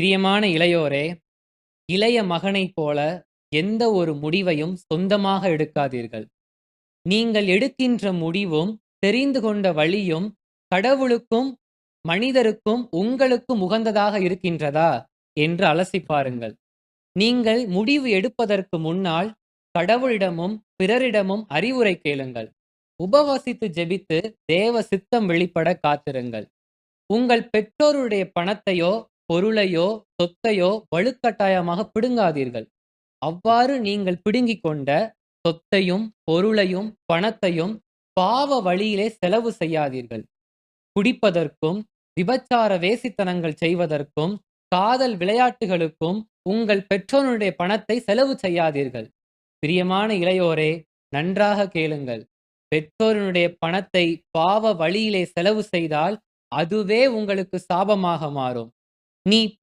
பிரியமான இளையோரே, இளைய மகனைப் போல எந்த ஒரு முடிவையும் சொந்தமாக எடுக்காதீர்கள். நீங்கள் எடுக்கின்ற முடிவும், தெரிந்து கொண்ட வழியும் கடவுளுக்கும், மனிதருக்கும், உங்களுக்கும் உகந்ததாக இருக்கின்றதா என்று அலசி பாருங்கள். நீங்கள் முடிவு எடுப்பதற்கு முன்னால் கடவுளிடமும், பிறரிடமும் அறிவுரை கேளுங்கள். உபவாசித்து ஜெபித்து தேவ சித்தம் வெளிப்பட காத்திருங்கள். உங்கள் பெற்றோருடைய பணத்தையோ, பொருளையோ, சொத்தையோ வலுக்கட்டாயமாக பிடுங்காதீர்கள். அவ்வாறு நீங்கள் பிடுங்கிக் கொண்ட சொத்தையும், பொருளையும், பணத்தையும் பாவ வழியிலே செலவு செய்யாதீர்கள். குடிப்பதற்கும், விபச்சார வேசித்தனங்கள் செய்வதற்கும், காதல் விளையாட்டுகளுக்கும் உங்கள் பெற்றோருடைய பணத்தை செலவு செய்யாதீர்கள். பிரியமான இளையோரே, நன்றாக கேளுங்கள். பெற்றோரினுடைய பணத்தை பாவ வழியிலே செலவு செய்தால், அதுவே உங்களுக்கு சாபமாக மாறும். 你